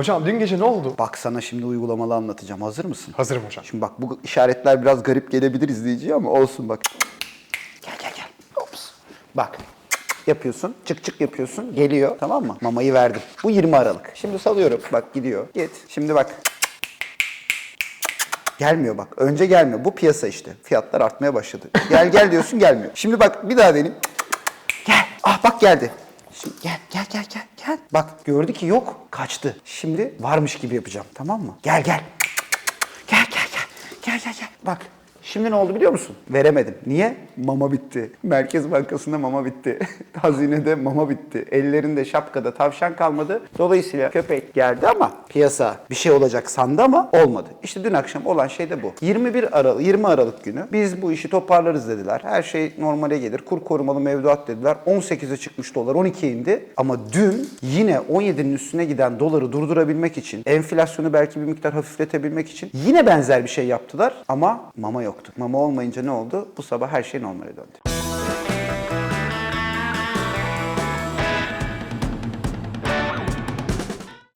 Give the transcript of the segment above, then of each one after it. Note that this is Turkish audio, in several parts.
Hocam dün gece ne oldu? Bak sana şimdi uygulamalı anlatacağım. Hazır mısın? Hazırım hocam. Şimdi bak bu işaretler biraz garip gelebilir izleyiciye ama olsun bak. Gel gel gel. Ops. Bak. Yapıyorsun. Çık çık yapıyorsun. Geliyor. Tamam mı? Mamayı verdim. Bu 20 Aralık. Şimdi salıyorum. Bak gidiyor. Git. Şimdi bak. Gelmiyor bak. Önce gelmiyor. Bu piyasa işte. Fiyatlar artmaya başladı. Gel gel diyorsun gelmiyor. Şimdi bak bir daha deneyim. Gel. Ah bak geldi. Şimdi gel gel gel gel gel. Bak gördü ki yok. Kaçtı. Şimdi varmış gibi yapacağım. Tamam mı? Gel gel. Gel gel gel. Gel gel gel. Bak şimdi ne oldu biliyor musun? Veremedim. Niye? Mama bitti. Merkez Bankası'nda mama bitti. Hazinede mama bitti. Ellerinde şapkada tavşan kalmadı. Dolayısıyla köpek geldi ama piyasa bir şey olacak sandı ama olmadı. İşte dün akşam olan şey de bu. 21 Aralık, 20 Aralık günü biz bu işi toparlarız dediler. Her şey normale gelir. Kur korumalı mevduat dediler. 18'e çıkmış dolar 12 indi. Ama dün yine 17'nin üstüne giden doları durdurabilmek için, enflasyonu belki bir miktar hafifletebilmek için yine benzer bir şey yaptılar ama mama yoktu. Mama olmayınca ne oldu? Bu sabah her şey normale döndü.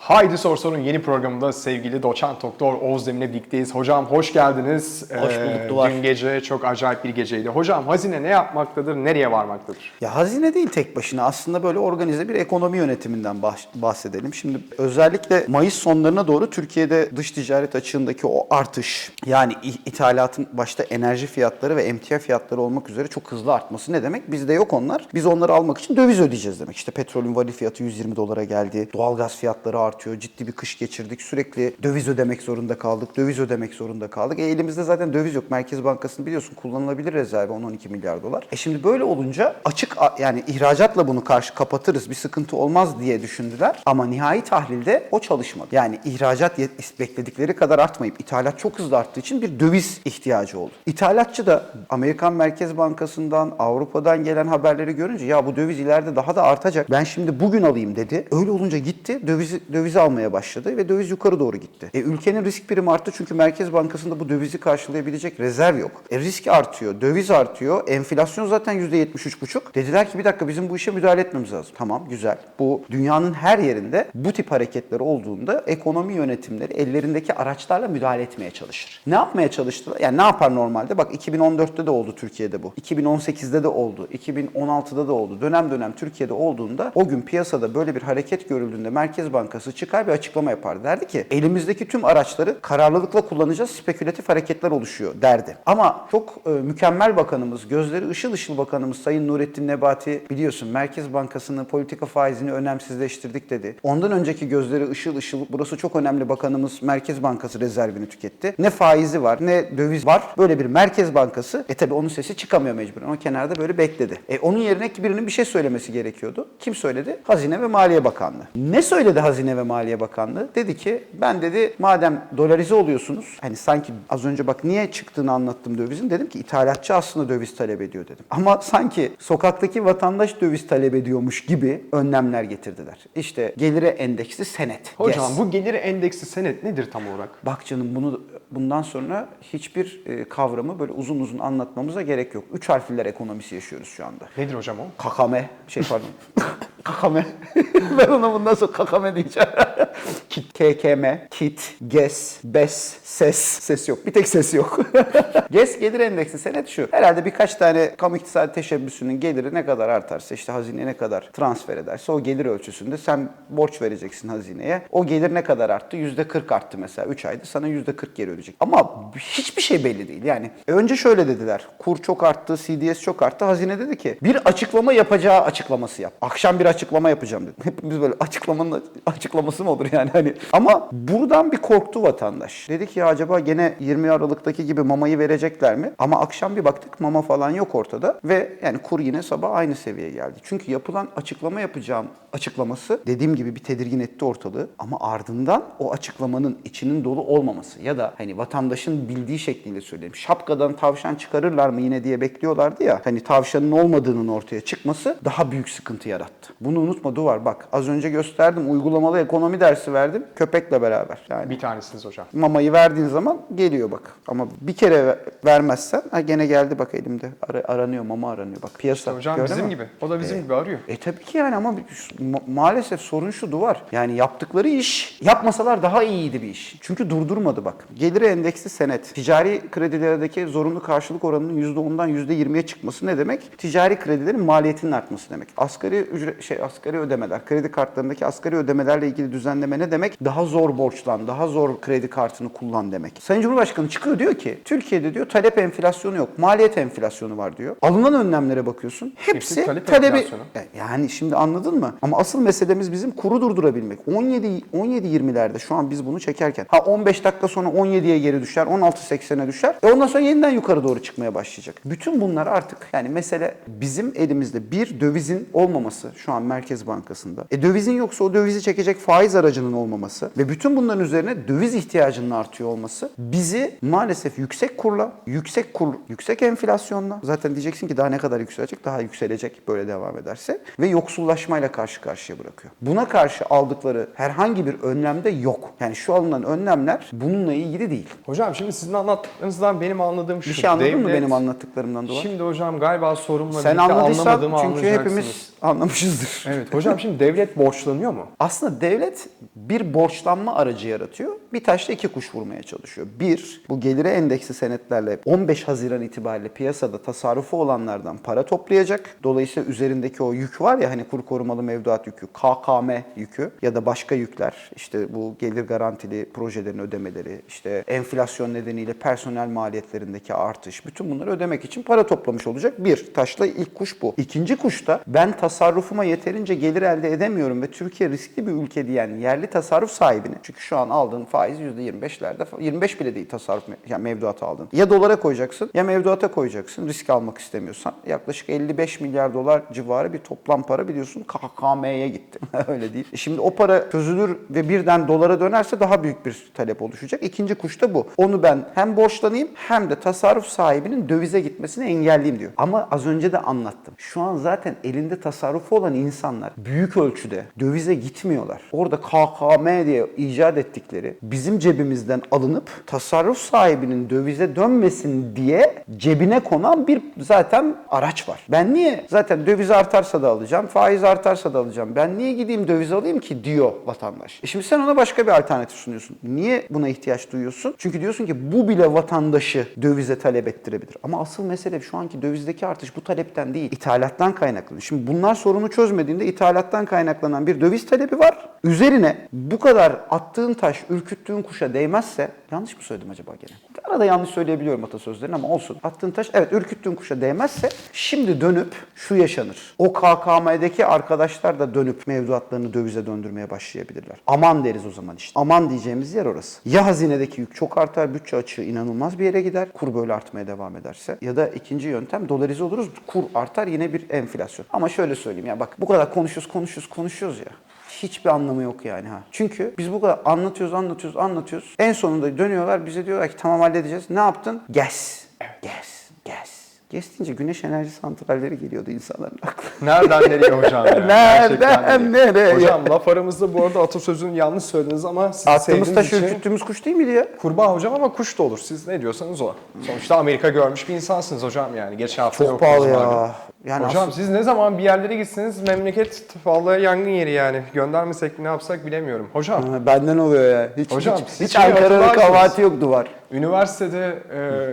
Haydi Sor Sor'un yeni programında sevgili doçent doktor Oğuz Demir'le birlikteyiz. Hocam hoş geldiniz. Ee, Hoş bulduk, Duvar. Dün gece çok acayip bir geceydi. Hocam hazine ne yapmaktadır, nereye varmaktadır? Ya hazine değil tek başına aslında böyle organize bir ekonomi yönetiminden bahsedelim. Şimdi özellikle Mayıs sonlarına doğru Türkiye'de dış ticaret açığındaki o artış yani ithalatın başta enerji fiyatları ve emtia fiyatları olmak üzere çok hızlı artması ne demek? Bizde yok onlar. Biz onları almak için döviz ödeyeceğiz demek. İşte petrolün vali fiyatı 120 dolara geldi. Doğalgaz fiyatları artıyor. Ciddi bir kış geçirdik. Sürekli döviz ödemek zorunda kaldık. Döviz ödemek zorunda kaldık. E elimizde zaten döviz yok. Merkez Bankası'nın biliyorsun kullanılabilir rezervi 10-12 milyar dolar. E şimdi böyle olunca açık yani ihracatla bunu karşı kapatırız. Bir sıkıntı olmaz diye düşündüler. Ama nihai tahlilde o çalışmadı. Yani ihracat bekledikleri kadar artmayıp ithalat çok hızlı arttığı için bir döviz ihtiyacı oldu. İthalatçı da Amerikan Merkez Bankası'ndan, Avrupa'dan gelen haberleri görünce ya bu döviz ileride daha da artacak. Ben şimdi bugün alayım dedi. Öyle olunca gitti dövizi, dövizi almaya başladı ve döviz yukarı doğru gitti. E, ülkenin risk primi arttı çünkü Merkez Bankası'nda bu dövizi karşılayabilecek rezerv yok. E, risk artıyor, döviz artıyor, enflasyon zaten %73,5. Dediler ki bir dakika bizim bu işe müdahale etmemiz lazım. Tamam güzel. Bu dünyanın her yerinde bu tip hareketler olduğunda ekonomi yönetimleri ellerindeki araçlarla müdahale etmeye çalışır. Ne yapmaya çalıştılar? Yani ne yapar normalde? Bak 2014'te de oldu Türkiye'de bu. 2018'de de oldu. 2016'da da oldu. Dönem dönem Türkiye'de olduğunda o gün piyasada böyle bir hareket görüldüğünde Merkez Bankası çıkar bir açıklama yapar. Derdi ki elimizdeki tüm araçları kararlılıkla kullanacağız. Spekülatif hareketler oluşuyor derdi. Ama çok e, mükemmel bakanımız, gözleri ışıl ışıl bakanımız Sayın Nurettin Nebati biliyorsun Merkez Bankası'nın politika faizini önemsizleştirdik dedi. Ondan önceki gözleri ışıl ışıl burası çok önemli bakanımız Merkez Bankası rezervini tüketti. Ne faizi var ne döviz var. Böyle bir Merkez Bankası e tabi onun sesi çıkamıyor mecburen. O kenarda böyle bekledi. E onun yerine birinin bir şey söylemesi gerekiyordu. Kim söyledi? Hazine ve Maliye Bakanlığı. Ne söyledi Hazine ve Maliye Bakanlığı? Dedi ki ben dedi madem dolarize oluyorsunuz hani sanki az önce bak niye çıktığını anlattım dövizin dedim ki ithalatçı aslında döviz talep ediyor dedim. Ama sanki sokaktaki vatandaş döviz talep ediyormuş gibi önlemler getirdiler. İşte gelire endeksli senet. Hocam Yes. bu gelir endeksi senet nedir tam olarak? Bak canım bunu bundan sonra hiçbir e, kavramı böyle uzun uzun anlatmamıza gerek yok. Üç harfliler ekonomisi yaşıyoruz şu anda. Nedir hocam o? Kakame. Şey pardon. kakame. ben ona bundan sonra kakame diyeceğim. Kit, KKM, kit, GES, BES, SES. Ses yok. Bir tek ses yok. GES gelir endeksi senet şu. Herhalde birkaç tane kamu iktisadi teşebbüsünün geliri ne kadar artarsa işte hazine ne kadar transfer ederse o gelir ölçüsünde sen borç vereceksin hazineye. O gelir ne kadar arttı? %40 arttı mesela 3 ayda sana %40 geri ödeyecek. Ama hiçbir şey belli değil. Yani önce şöyle dediler. Kur çok arttı, CDS çok arttı. Hazine dedi ki bir açıklama yapacağı açıklaması yap. Akşam bir açıklama yapacağım dedi. Hepimiz böyle açıklamanın açıklaması mı olur yani hani. Ama buradan bir korktu vatandaş. Dedi ki ya acaba gene 20 Aralık'taki gibi mamayı verecekler mi? Ama akşam bir baktık mama falan yok ortada ve yani kur yine sabah aynı seviyeye geldi. Çünkü yapılan açıklama yapacağım açıklaması dediğim gibi bir tedirgin etti ortalığı ama ardından o açıklamanın içinin dolu olmaması ya da hani vatandaşın bildiği şekliyle söyleyeyim. Şapkadan tavşan çıkarırlar mı yine diye bekliyorlardı ya. Hani tavşanın olmadığının ortaya çıkması daha büyük sıkıntı yarattı. Bunu unutma Duvar bak az önce gösterdim uygulamalı ekonomi dersi verdim. köpekle beraber. Yani Bir tanesiniz hocam. mamayı verdiğin zaman geliyor bak. Ama bir kere ve- vermezsen ha gene geldi bak elimde. Ara- aranıyor mama aranıyor. Bak piyasa. Hocam Gördün bizim mü? gibi. O da bizim gibi arıyor. E tabii ki yani ama ma- maalesef sorun şu duvar. Yani yaptıkları iş yapmasalar daha iyiydi bir iş. Çünkü durdurmadı bak. Geliri endeksli senet. Ticari kredilerdeki zorunlu karşılık oranının %10'dan %20'ye çıkması ne demek? Ticari kredilerin maliyetinin artması demek. Asgari ücret şey asgari ödemeler, kredi kartlarındaki asgari ödemelerle ilgili düzenleme ne demek? Daha zor borçlan, daha zor kredi kartını kullan demek. Sayın Cumhurbaşkanı çıkıyor diyor ki Türkiye'de diyor talep enflasyonu yok, maliyet enflasyonu var diyor. Alınan önlemlere bakıyorsun. Hepsi, Hepsi talep talebi enflasyonu. e, Yani şimdi anladın mı? Ama asıl meselemiz bizim kuru durdurabilmek. 17 17 20'lerde şu an biz bunu çekerken ha 15 dakika sonra 17'ye geri düşer, 16.80'e düşer. E ondan sonra yeniden yukarı doğru çıkmaya başlayacak. Bütün bunlar artık yani mesele bizim elimizde bir dövizin olmaması şu an Merkez Bankası'nda. E dövizin yoksa o dövizi çekecek faiz aracının olmaması ve bütün bunların üzerine döviz ihtiyacının artıyor olması bizi maalesef yüksek kurla, yüksek kur, yüksek enflasyonla zaten diyeceksin ki daha ne kadar yükselecek? Daha yükselecek böyle devam ederse ve yoksullaşmayla karşı karşıya bırakıyor. Buna karşı aldıkları herhangi bir önlemde yok. Yani şu alınan önlemler bununla ilgili değil. Hocam şimdi sizin anlattığınızdan benim anladığım şu. Bir şey anladın mı devlet- benim anlattıklarımdan dolayı? Şimdi hocam galiba sorumla Sen birlikte anlamadığımı çünkü anlayacaksınız. hepimiz anlamışızdır. Evet hocam şimdi devlet borçlanıyor mu? Aslında devlet bir borçlanma aracı yaratıyor. Bir taşla iki kuş vurmaya çalışıyor. Bir, bu gelire endeksli senetlerle 15 Haziran itibariyle piyasada tasarrufu olanlardan para toplayacak. Dolayısıyla üzerindeki o yük var ya hani kur korumalı mevduat yükü, KKM yükü ya da başka yükler. işte bu gelir garantili projelerin ödemeleri, işte enflasyon nedeniyle personel maliyetlerindeki artış. Bütün bunları ödemek için para toplamış olacak. Bir, taşla ilk kuş bu. İkinci kuş da ben tasarrufuma yeterince gelir elde edemiyorum ve Türkiye riskli bir ülke diyen yerli tasarruf sahibini. Çünkü şu an aldığın faiz %25'lerde, fa- 25 bile değil tasarruf yani mevduat aldın. Ya dolara koyacaksın ya mevduata koyacaksın risk almak istemiyorsan. Yaklaşık 55 milyar dolar civarı bir toplam para biliyorsun KKM'ye gitti. Öyle değil. E Şimdi o para çözülür ve birden dolara dönerse daha büyük bir talep oluşacak. İkinci kuş da bu. Onu ben hem borçlanayım hem de tasarruf sahibinin dövize gitmesini engelleyeyim diyor. Ama az önce de anlattım. Şu an zaten elinde tasarrufu olan insanlar büyük ölçüde dövize gitmiyorlar. Orada KKM diye icat ettikleri bizim cebimizden alınıp tasarruf sahibinin dövize dönmesin diye cebine konan bir zaten araç var. Ben niye zaten döviz artarsa da alacağım, faiz artarsa da alacağım. Ben niye gideyim döviz alayım ki diyor vatandaş. E şimdi sen ona başka bir alternatif sunuyorsun. Niye buna ihtiyaç duyuyorsun? Çünkü diyorsun ki bu bile vatandaşı dövize talep ettirebilir. Ama asıl mesele şu anki dövizdeki artış bu talepten değil, ithalattan kaynaklanıyor. Şimdi bunlar sorunu çözmediğinde ithalattan kaynaklanan bir döviz talebi var. Üzerine bu kadar attığın taş, ürküttüğün kuşa değmezse, yanlış mı söyledim acaba gene? Arada yanlış söyleyebiliyorum atasözlerini ama olsun. Attığın taş, evet ürküttüğün kuşa değmezse şimdi dönüp şu yaşanır. O KKM'deki arkadaşlar da dönüp mevduatlarını dövize döndürmeye başlayabilirler. Aman deriz o zaman işte. Aman diyeceğimiz yer orası. Ya hazinedeki yük çok artar, bütçe açığı inanılmaz bir yere gider. Kur böyle artmaya devam ederse. Ya da ikinci yöntem dolarize oluruz. Kur artar yine bir enflasyon. Ama şöyle söyleyeyim ya bak bu kadar konuşuyoruz konuşuyoruz konuşuyoruz ya. Hiçbir anlamı yok yani ha. Çünkü biz bu kadar anlatıyoruz, anlatıyoruz, anlatıyoruz. En sonunda dönüyorlar bize diyorlar ki tamam halledeceğiz. Ne yaptın? Gas. Gas. Gas. Gas deyince güneş enerji santralleri geliyordu insanların aklına. Nereden nereye hocam ya? Nereden nereye? Hocam laf aramızda bu arada atasözünü yanlış söylediniz ama siz Attığımız taşı için ürküttüğümüz kuş değil miydi ya? kurbağa hocam ama kuş da olur. Siz ne diyorsanız o. Sonuçta Amerika görmüş bir insansınız hocam yani. Geçen hafta Çok pahalı ya. malum. Yani hocam aslında- siz ne zaman bir yerlere gitseniz memleket vallahi yangın yeri yani. Göndermesek ne yapsak bilemiyorum. Hocam Ha, Benden oluyor ya. Hiç, Hocam, hiç, hiç hatırlarsınız. kabahati yoktu var. üniversitede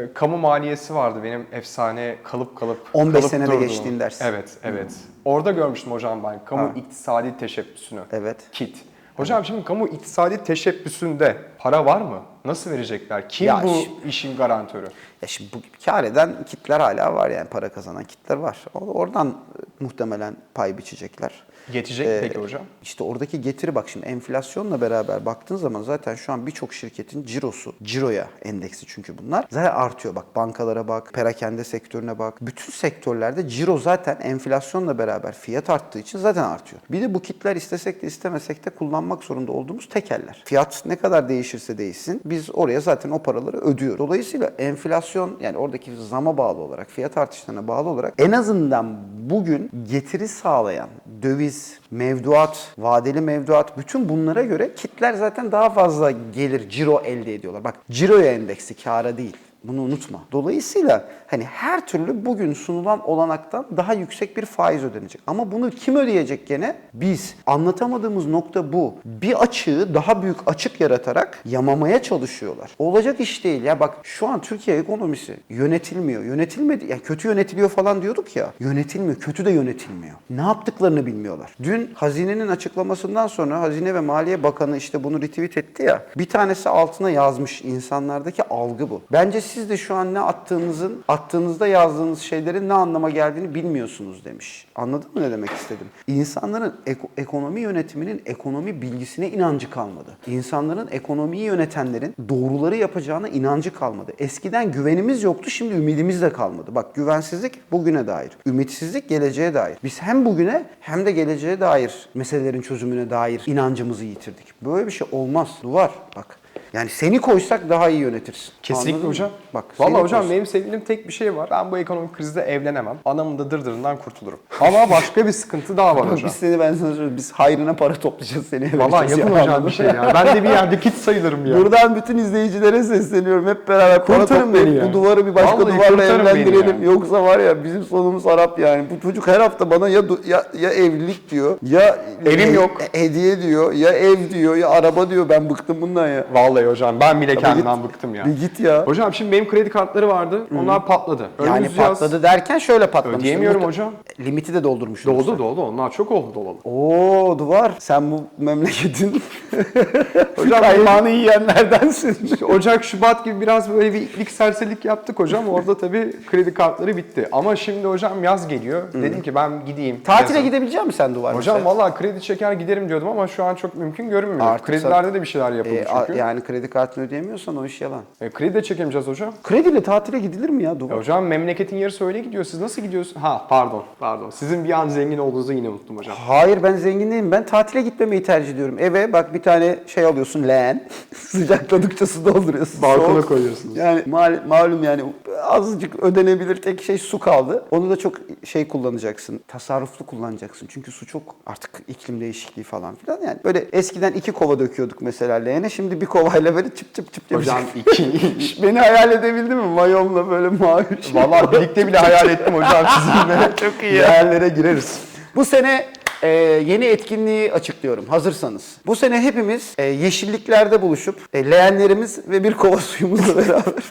e, kamu maliyesi vardı benim efsane kalıp kalıp 15 kalıp senede durduğum. geçtiğin ders. Evet, evet. Orada görmüştüm hocam ben kamu Ha. iktisadi teşebbüsünü. Evet. KIT. Hocam şimdi kamu iktisadi teşebbüsünde para var mı? Nasıl verecekler? Kim Ya bu şi- işin garantörü? Ya şimdi bu kar eden kitler hala var yani para kazanan kitler var. Oradan muhtemelen pay biçecekler. Yetecek Ee, peki hocam? İşte oradaki getiri bak şimdi enflasyonla beraber baktığın zaman zaten şu an birçok şirketin cirosu, ciroya endeksi çünkü bunlar zaten artıyor. Bak bankalara bak, perakende sektörüne bak. Bütün sektörlerde ciro zaten enflasyonla beraber fiyat arttığı için zaten artıyor. Bir de bu kitler istesek de istemesek de kullanmak zorunda olduğumuz tekeller. Fiyat ne kadar değişirse değişsin biz oraya zaten o paraları ödüyoruz. Dolayısıyla enflasyon yani oradaki zama bağlı olarak, fiyat artışlarına bağlı olarak en azından bugün getiri sağlayan döviz, mevduat, vadeli mevduat bütün bunlara göre kitler zaten daha fazla gelir, ciro elde ediyorlar. Bak ciroya endeksi, kâra değil. Bunu unutma. Dolayısıyla hani her türlü bugün sunulan olanaktan daha yüksek bir faiz ödenecek. Ama bunu kim ödeyecek gene? Biz. Anlatamadığımız nokta bu. Bir açığı daha büyük açık yaratarak yamamaya çalışıyorlar. Olacak iş değil ya. Bak şu an Türkiye ekonomisi yönetilmiyor. Yönetilmedi. Ya kötü yönetiliyor falan diyorduk ya. Yönetilmiyor. Kötü de yönetilmiyor. Ne yaptıklarını bilmiyorlar. Dün hazinenin açıklamasından sonra Hazine ve Maliye Bakanı işte bunu retweet etti ya. Bir tanesi altına yazmış insanlardaki algı bu. Bence siz de şu an ne attığınızın, attığınızda yazdığınız şeylerin ne anlama geldiğini bilmiyorsunuz demiş. Anladın mı ne demek istedim? İnsanların eko- ekonomi yönetiminin ekonomi bilgisine inancı kalmadı. İnsanların ekonomiyi yönetenlerin doğruları yapacağına inancı kalmadı. Eskiden güvenimiz yoktu, şimdi ümidimiz de kalmadı. Bak güvensizlik bugüne dair, ümitsizlik geleceğe dair. Biz hem bugüne hem de geleceğe dair meselelerin çözümüne dair inancımızı yitirdik. Böyle bir şey olmaz. Duvar bak. Yani seni koysak daha iyi yönetirsin. Kesinlikle Anladın mı? hocam. Bak, Vallahi hocam koysak- benim sevdiğim tek bir şey var. Ben bu ekonomik krizde evlenemem. Anamın da dırdırından kurtulurum. Ama başka bir sıkıntı daha var hocam. Biz seni ben sana söyleyeyim. Biz hayrına para toplayacağız seni. vereceğiz yapın ya, hocam bir şey ya. Ben de bir yerde kit sayılırım ya. Buradan bütün izleyicilere sesleniyorum. Hep beraber para toplayıp beni ya. bu duvarı bir başka Vallahi duvarla evlendirelim. ya. Yoksa var ya bizim sonumuz harap yani. Bu çocuk her hafta bana ya ya, ya evlilik diyor, ya Evim he- yok. hediye diyor, ya ev diyor, ya araba diyor. Ben bıktım bundan ya. Vallahi hocam ben bile kendimden git. bıktım ya. Bir git ya. Hocam şimdi benim kredi kartları vardı. Onlar patladı. Yani Önümüz yaz. patladı derken şöyle patlamış. Ödeyemiyorum hocam. Limiti de doldurmuşsun. Doldu doldu. Onlar çok oldu dolalı. Oo duvar. Sen bu memleketin Hocam kaymağını yiyenlerdensin. Ocak, Şubat gibi biraz böyle bir ilk serserilik yaptık hocam. Orada tabii kredi kartları bitti. Ama şimdi hocam yaz geliyor. Dedim ki ben gideyim. Tatile yazın. gidebilecek misin sen duvar? Hocam mesela? vallahi kredi çeker giderim diyordum ama şu an çok mümkün görünmüyor. Artık Kredilerde de bir şeyler yapıldı E, çünkü. yani kredi kartını ödeyemiyorsan o iş yalan. E, kredi de çekemeyeceğiz hocam. Krediyle tatile gidilir mi ya duvar? E, hocam memleketin yarısı öyle gidiyor. Siz nasıl gidiyorsunuz? Ha pardon, pardon. Sizin bir an zengin olduğunuzu yine unuttum hocam. Hayır ben zengin değilim. Ben tatile gitmemeyi tercih ediyorum. Eve bak bir tane şey alıyorsun leğen. Sıcakladıkça su dolduruyorsun. Balkona Soğuk. koyuyorsunuz. Yani mal- malum yani azıcık ödenebilir tek şey su kaldı. Onu da çok şey kullanacaksın. Tasarruflu kullanacaksın. Çünkü su çok artık iklim değişikliği falan filan. Yani böyle eskiden iki kova döküyorduk mesela leğene. Şimdi bir kovayla böyle çıp çıp çıp Hocam iki. Beni hayal edebildin mi? Mayomla böyle mavi şey. Vallahi birlikte bile hayal ettim hocam sizinle. Çok iyi. Değerlere gireriz. Bu sene e, yeni etkinliği açıklıyorum hazırsanız. Bu sene hepimiz e, yeşilliklerde buluşup e, leğenlerimiz ve bir kova suyumuzla beraber.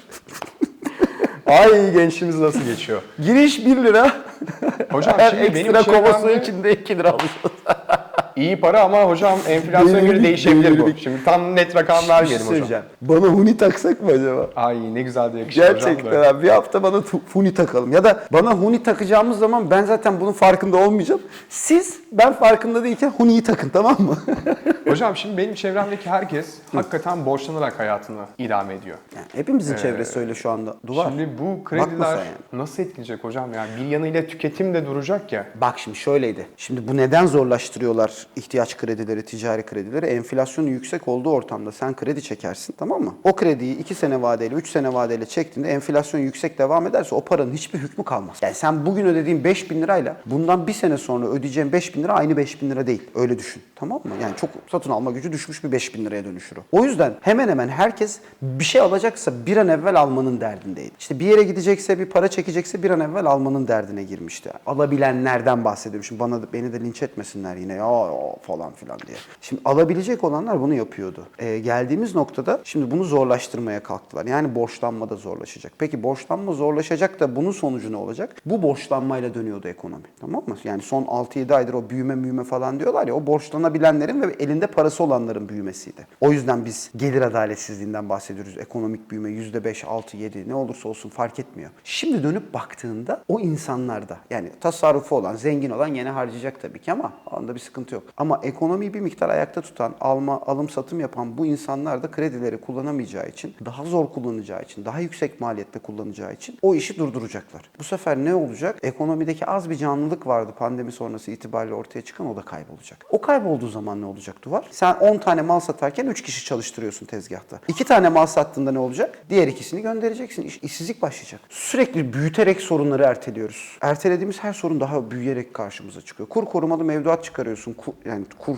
Ay gençliğimiz nasıl geçiyor? Giriş 1 lira. Hocam Her şimdi benim ekstra kova çevremde- suyu içinde 2 lira alacağız. İyi para ama hocam enflasyona göre değişebilir bu. Şimdi tam net rakam şey vermeyelim hocam. Bana huni taksak mı acaba? Ay ne güzel de yakışır hocam. Gerçekten da. abi bir hafta bana huni takalım. Ya da bana huni takacağımız zaman ben zaten bunun farkında olmayacağım. Siz ben farkında değilken huniyi takın tamam mı? Hocam şimdi benim çevremdeki herkes hakikaten borçlanarak hayatını idame ediyor. yani hepimizin çevresi öyle şu anda. Duvar. Şimdi bu krediler yani. nasıl etkileyecek hocam? Yani bir yanıyla tüketim de duracak ya. Bak şimdi şöyleydi. Şimdi bu neden zorlaştırıyorlar ihtiyaç kredileri, ticari kredileri? Enflasyonun yüksek olduğu ortamda sen kredi çekersin tamam mı? O krediyi 2 sene vadeyle, 3 sene vadeyle çektiğinde enflasyon yüksek devam ederse o paranın hiçbir hükmü kalmaz. Yani sen bugün ödediğin 5 bin lirayla bundan bir sene sonra ödeyeceğin 5 bin lira aynı 5 bin lira değil. Öyle düşün. Tamam mı? Yani çok satın alma gücü düşmüş bir 5 bin liraya dönüşür o. O yüzden hemen hemen herkes bir şey alacaksa bir an evvel almanın derdindeydi. İşte bir yere gidecekse, bir para çekecekse bir an evvel almanın derdine girmişti. Alabilenlerden bahsediyorum. Şimdi bana beni de linç etmesinler yine ya, ya falan filan diye. Şimdi alabilecek olanlar bunu yapıyordu. Ee, geldiğimiz noktada şimdi bunu zorlaştırmaya kalktılar. Yani borçlanma da zorlaşacak. Peki borçlanma zorlaşacak da bunun sonucu ne olacak? Bu borçlanmayla dönüyordu ekonomi. Tamam mı? Yani son 6-7 aydır o büyüme büyüme falan diyorlar ya o borçlanabilenlerin ve elinde parası olanların büyümesiydi. O yüzden biz gelir adaletsizliğinden bahsediyoruz. Ekonomik büyüme %5, 6, 7 ne olursa olsun fark etmiyor. Şimdi dönüp baktığında o insanlarda yani tasarrufu olan, zengin olan yine harcayacak tabii ki ama onda bir sıkıntı yok. Yok. Ama ekonomiyi bir miktar ayakta tutan, alma, alım satım yapan bu insanlar da kredileri kullanamayacağı için, daha zor kullanacağı için, daha yüksek maliyette kullanacağı için o işi durduracaklar. Bu sefer ne olacak? Ekonomideki az bir canlılık vardı pandemi sonrası itibariyle ortaya çıkan o da kaybolacak. O kaybolduğu zaman ne olacak Duvar? Sen 10 tane mal satarken 3 kişi çalıştırıyorsun tezgahta. 2 tane mal sattığında ne olacak? Diğer ikisini göndereceksin. İş, işsizlik başlayacak. Sürekli büyüterek sorunları erteliyoruz. Ertelediğimiz her sorun daha büyüyerek karşımıza çıkıyor. Kur korumalı mevduat çıkarıyorsun. Yani kur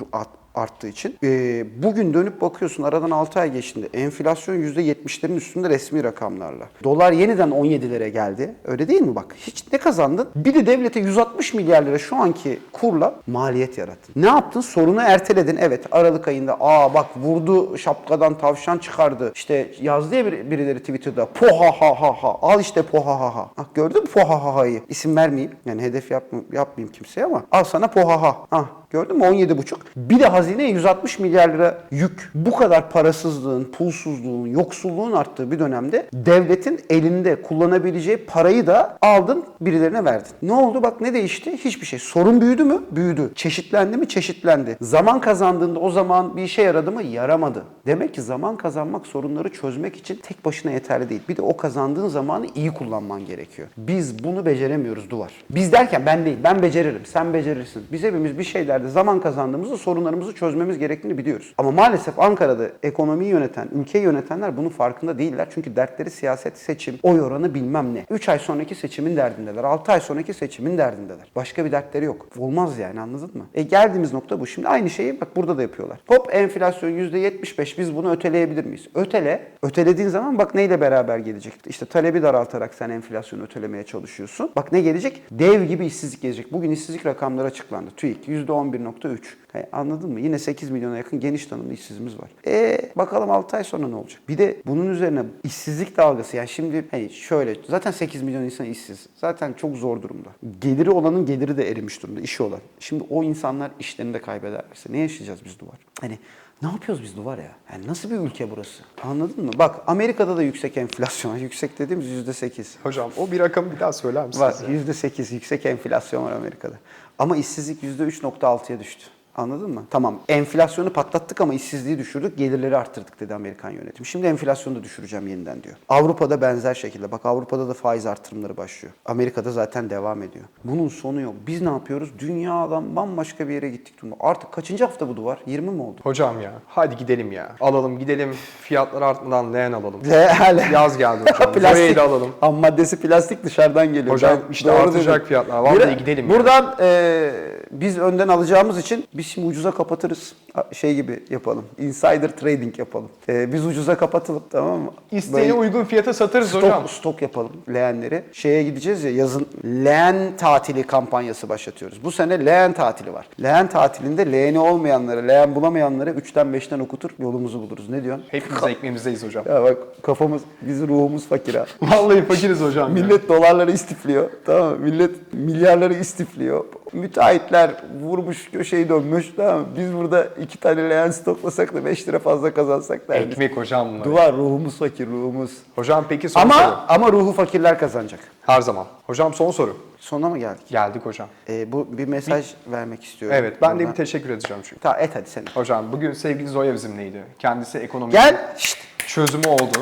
arttığı için. Ee, bugün dönüp bakıyorsun aradan 6 ay geçtiğinde enflasyon %70'lerin üstünde resmi rakamlarla. Dolar yeniden 17'lere geldi. Öyle değil mi bak? Hiç ne kazandın? Bir de devlete 160 milyar lira şu anki kurla maliyet yarattın. Ne yaptın? Sorunu erteledin. Evet Aralık ayında aa bak vurdu şapkadan tavşan çıkardı. İşte yazdı ya bir- birileri Twitter'da poha ha ha ha al işte poha ha ha. Ah, gördün mü poha ha ha'yı? İsim vermeyeyim. Yani hedef yapma, yapmayayım kimseye ama al sana poha ha. Ah Gördün mü 17,5. Bir de hazineye 160 milyar lira yük. Bu kadar parasızlığın, pulsuzluğun, yoksulluğun arttığı bir dönemde devletin elinde kullanabileceği parayı da aldın birilerine verdin. Ne oldu? Bak ne değişti? Hiçbir şey. Sorun büyüdü mü? Büyüdü. Çeşitlendi mi? Çeşitlendi. Zaman kazandığında o zaman bir işe yaradı mı? Yaramadı. Demek ki zaman kazanmak sorunları çözmek için tek başına yeterli değil. Bir de o kazandığın zamanı iyi kullanman gerekiyor. Biz bunu beceremiyoruz duvar. Biz derken ben değil. Ben beceririm. Sen becerirsin. Biz hepimiz bir şeylerde zaman kazandığımızda sorunlarımızı çözmemiz gerektiğini biliyoruz. Ama maalesef Ankara'da ekonomiyi yöneten, ülkeyi yönetenler bunun farkında değiller. Çünkü dertleri siyaset, seçim, oy oranı bilmem ne. 3 ay sonraki seçimin derdindeler. 6 ay sonraki seçimin derdindeler. Başka bir dertleri yok. Olmaz yani anladın mı? E geldiğimiz nokta bu. Şimdi aynı şeyi bak burada da yapıyorlar. Hop enflasyon %75 biz bunu öteleyebilir miyiz? Ötele. Ötelediğin zaman bak neyle beraber gelecek? İşte talebi daraltarak sen enflasyonu ötelemeye çalışıyorsun. Bak ne gelecek? Dev gibi işsizlik gelecek. Bugün işsizlik rakamları açıklandı. TÜİK %11.3. Hey, anladın mı? Yine 8 milyona yakın geniş tanımlı işsizimiz var. E bakalım 6 ay sonra ne olacak? Bir de bunun üzerine işsizlik dalgası. Yani şimdi hani şöyle zaten 8 milyon insan işsiz. Zaten çok zor durumda. Geliri olanın geliri de erimiş durumda. işi olan. Şimdi o insanlar işlerini de kaybederlerse ne yaşayacağız biz duvar? Hani ne yapıyoruz biz duvar ya? Yani nasıl bir ülke burası? Anladın mı? Bak Amerika'da da yüksek enflasyon. Yüksek dediğimiz %8. Hocam o bir rakamı bir daha söyler misiniz? Var. ya? %8 yüksek enflasyon var Amerika'da. Ama işsizlik %3.6'ya düştü. Anladın mı? Tamam enflasyonu patlattık ama işsizliği düşürdük, gelirleri arttırdık dedi Amerikan yönetimi. Şimdi enflasyonu da düşüreceğim yeniden diyor. Avrupa'da benzer şekilde. Bak Avrupa'da da faiz artırımları başlıyor. Amerika'da zaten devam ediyor. Bunun sonu yok. Biz ne yapıyoruz? Dünyadan bambaşka bir yere gittik. Artık kaçıncı hafta bu duvar? 20 mi oldu? Hocam ya hadi gidelim ya. Alalım gidelim fiyatlar artmadan leğen alalım. Leğen. Yaz geldi hocam. Zoe'yi de alalım. Ham maddesi plastik dışarıdan geliyor. Hocam Ben- işte artacak dedin. fiyatlar. Vallahi gidelim ya. Buradan e, biz önden alacağımız için biz şimdi ucuza kapatırız. Şey gibi yapalım. Insider trading yapalım. E, biz ucuza kapatalım tamam mı? Böyle uygun fiyata satarız stok, hocam. stok yapalım leğenleri. Şeye gideceğiz ya yazın leğen tatili kampanyası başlatıyoruz. Bu sene leğen tatili var. Leğen tatilinde leğeni olmayanları, leğen bulamayanları 3'ten 5'ten okutur yolumuzu buluruz. Ne diyorsun? Hepimiz ekmeğimizdeyiz hocam. Ya bak kafamız, bizim ruhumuz fakir ha. Vallahi fakiriz hocam. Millet dolarları istifliyor. Tamam mı? Millet milyarları istifliyor. Müteahhitler vurmuş köşeyi dönmüş. Tamam mı? Biz burada iki tane leğen stoklasak da 5 lira fazla kazansak da. Ekmek hocam bunlar. Duvar ruhumuz fakir ruhumuz. Hocam peki son Ama soru. ama ruhu fakirler kazanacak. Her zaman. Hocam son soru. Sona mı geldik? Geldik hocam. Ee, bu bir mesaj vermek istiyorum. Evet ben de buradan. bir teşekkür edeceğim çünkü. Ta et hadi sen. Hocam bugün sevgili Zoya bizimleydi. Kendisi ekonomi Gel. Şşt. çözümü oldu.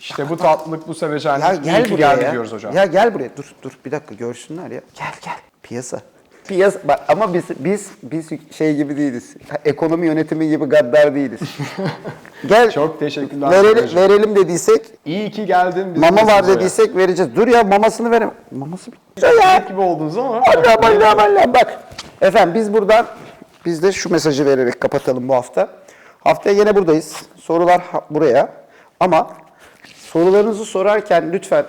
İşte bu tatlılık, bu Ya sevecenlik gel iyi ki buraya geldi ya. diyoruz hocam. Ya gel buraya. Dur dur bir dakika görsünler ya. Gel gel. Piyasa. Piyasa bak ama biz biz biz şey gibi değiliz. Ekonomi yönetimi gibi gaddar değiliz. gel. Çok teşekkürler Verelim, verelim dediysek, İyi ki geldin. mama var dediysek vereceğiz. Dur ya mamasını verem. Maması bitti ya. gibi oldunuz ama. Allah Allah Allah bak. Efendim biz buradan biz de şu mesajı vererek kapatalım bu hafta. Haftaya yine buradayız. Sorular buraya. Ama sorularınızı sorarken lütfen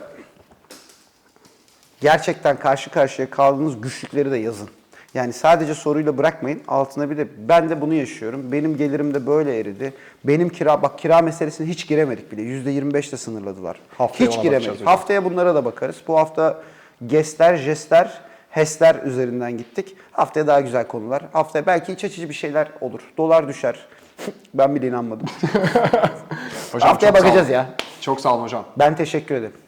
gerçekten karşı karşıya kaldığınız güçlükleri de yazın. Yani sadece soruyla bırakmayın. Altına bir de ben de bunu yaşıyorum. Benim gelirim de böyle eridi. Benim kira bak kira meselesine hiç giremedik bile. %25 de sınırladılar. Haftaya hiç giremedik. Haftaya bunlara da bakarız. Bu hafta gestler, jestler, HES'ler üzerinden gittik. Haftaya daha güzel konular. Haftaya belki iç açıcı bir şeyler olur. Dolar düşer. ben bile inanmadım. Hocam Haftaya bakacağız ya. Çok sağ olun hocam. Ben teşekkür ederim.